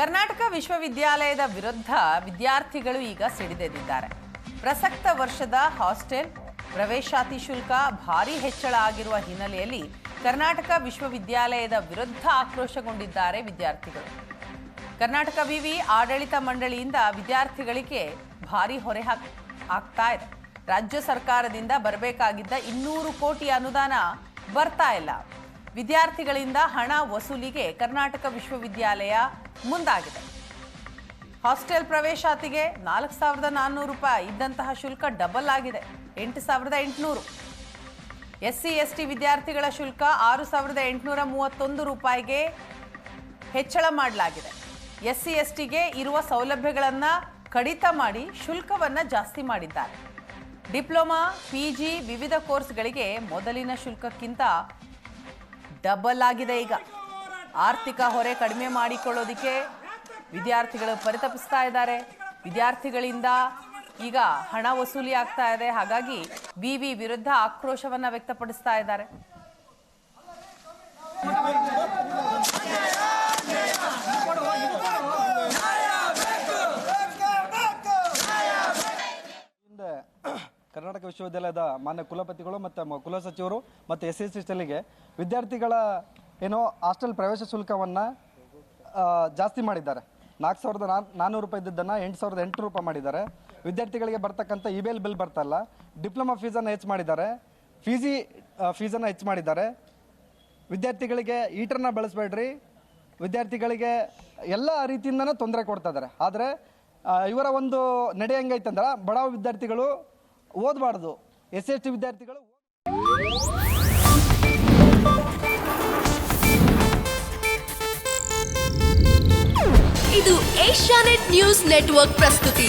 ಕರ್ನಾಟಕ ವಿಶ್ವವಿದ್ಯಾಲಯದ ವಿರುದ್ಧ ವಿದ್ಯಾರ್ಥಿಗಳು ಈಗ ಸಿಡಿದೆದ್ದಿದ್ದಾರೆ. ಪ್ರಸಕ್ತ ವರ್ಷದ ಹಾಸ್ಟೆಲ್, ಪ್ರವೇಶಾತಿ ಶುಲ್ಕ, ಭಾರಿ ಹೆಚ್ಚಳ ಆಗಿರುವ ಹಿನ್ನೆಲೆಯಲ್ಲಿ ಕರ್ನಾಟಕ ವಿಶ್ವವಿದ್ಯಾಲಯದ ವಿರುದ್ಧ ಆಕ್ರೋಶಗೊಂಡಿದ್ದಾರೆ ವಿದ್ಯಾರ್ಥಿಗಳು. ಕರ್ನಾಟಕ ವಿವಿ ಆಡಳಿತ ಮಂಡಳಿಯಿಂದ ವಿದ್ಯಾರ್ಥಿಗಳಿಗೆ ಭಾರಿ ಹೊರೆ ಹಾಕ್, ಆಗ್ತಾ ಇದೆ. ರಾಜ್ಯ ಸರ್ಕಾರದಿಂದ ಬರಬೇಕಾಗಿದ್ದ ಇನ್ನೂರು ಕೋಟಿ ಅನುದಾನ ಬರ್ತಾ ಇಲ್ಲ. ವಿದ್ಯಾರ್ಥಿಗಳಿಂದ ಹಣ ವಸೂಲಿಗೆ ಕರ್ನಾಟಕ ವಿಶ್ವವಿದ್ಯಾಲಯ ಮುಂದಾಗಿದೆ. ಹಾಸ್ಟೆಲ್ ಪ್ರವೇಶಾತಿಗೆ ನಾಲ್ಕು ಸಾವಿರದ ನಾನ್ನೂರು ರೂಪಾಯಿ. ಇದ್ದಂತಹ ಶುಲ್ಕ ಡಬಲ್ ಆಗಿದೆ. ಎಂಟು ಸಾವಿರದ ಎಂಟುನೂರು. ಎಸ್ ಸಿ ಎಸ್ ಟಿ ವಿದ್ಯಾರ್ಥಿಗಳ ಶುಲ್ಕ ಆರು ಸಾವಿರದ ಎಂಟುನೂರ ಮೂವತ್ತೊಂದು ರೂಪಾಯಿಗೆ ಹೆಚ್ಚಳ ಮಾಡಲಾಗಿದೆ. ಎಸ್ ಸಿ ಎಸ್ ಟಿಗೆ ಇರುವ ಸೌಲಭ್ಯಗಳನ್ನು ಕಡಿತ ಮಾಡಿ ಶುಲ್ಕವನ್ನು ಜಾಸ್ತಿ ಮಾಡಿದ್ದಾರೆ. ಡಿಪ್ಲೊಮಾ, ಪಿ ಜಿ ವಿವಿಧ ಕೋರ್ಸ್ಗಳಿಗೆ ಮೊದಲಿನ ಶುಲ್ಕಕ್ಕಿಂತ ಡಬಲ್ ಆಗಿದೆ ಈಗ. ಆರ್ಥಿಕ ಹೊರೆ ಕಡಿಮೆ ಮಾಡಿಕೊಳ್ಳೋದಕ್ಕೆ ವಿದ್ಯಾರ್ಥಿಗಳು ಪರಿತಪಿಸ್ತಾ ಇದ್ದಾರೆ. ವಿದ್ಯಾರ್ಥಿಗಳಿಂದ ಈಗ ಹಣ ವಸೂಲಿ ಆಗ್ತಾ ಇದೆ. ಹಾಗಾಗಿ ವಿವಿ ವಿರುದ್ಧ ಆಕ್ರೋಶವನ್ನು ವ್ಯಕ್ತಪಡಿಸ್ತಾ ಇದ್ದಾರೆ. ಕರ್ನಾಟಕ ವಿಶ್ವವಿದ್ಯಾಲಯದ ಮಾನ್ಯ ಕುಲಪತಿಗಳು ಮತ್ತು ಕುಲಸಚಿವರು ಮತ್ತು ಎಸ್ ಎಸ್ ಟಿಗೆ ವಿದ್ಯಾರ್ಥಿಗಳ ಏನೋ ಹಾಸ್ಟೆಲ್ ಪ್ರವೇಶ ಶುಲ್ಕವನ್ನು ಜಾಸ್ತಿ ಮಾಡಿದ್ದಾರೆ. ನಾಲ್ಕು ಸಾವಿರದ ನಾನ್ ನಾನ್ನೂರು ರೂಪಾಯಿ ಇದ್ದದ್ದನ್ನು ಎಂಟು ಸಾವಿರದ ಎಂಟು ರೂಪಾಯಿ ಮಾಡಿದ್ದಾರೆ. ವಿದ್ಯಾರ್ಥಿಗಳಿಗೆ ಬರ್ತಕ್ಕಂಥ ಇ ಬಿಲ್ ಬರ್ತಲ್ಲ ಡಿಪ್ಲೊಮಾ ಫೀಸನ್ನು ಹೆಚ್ಚು ಮಾಡಿದ್ದಾರೆ. ಫೀಸಿ ಫೀಸನ್ನು ಹೆಚ್ಚು ಮಾಡಿದ್ದಾರೆ. ವಿದ್ಯಾರ್ಥಿಗಳಿಗೆ ಈಟರ್ನ ಬಳಸಬೇಡ್ರಿ. ವಿದ್ಯಾರ್ಥಿಗಳಿಗೆ ಎಲ್ಲ ರೀತಿಯಿಂದನೂ ತೊಂದರೆ ಕೊಡ್ತಾ ಇದ್ದಾರೆ. ಆದರೆ ಇವರ ಒಂದು ನಡೆ ಹೆಂಗೈತಂದ್ರೆ ಬಡ ವಿದ್ಯಾರ್ಥಿಗಳು ಓದಬಾರ್ದು. ಎಸ್ ಎಸ್ ಟಿ ವಿದ್ಯಾರ್ಥಿಗಳು ಇದು ಏಷ್ಯಾನೆಟ್ ನ್ಯೂಸ್ ನೆಟ್ವರ್ಕ್ ಪ್ರಸ್ತುತಿ.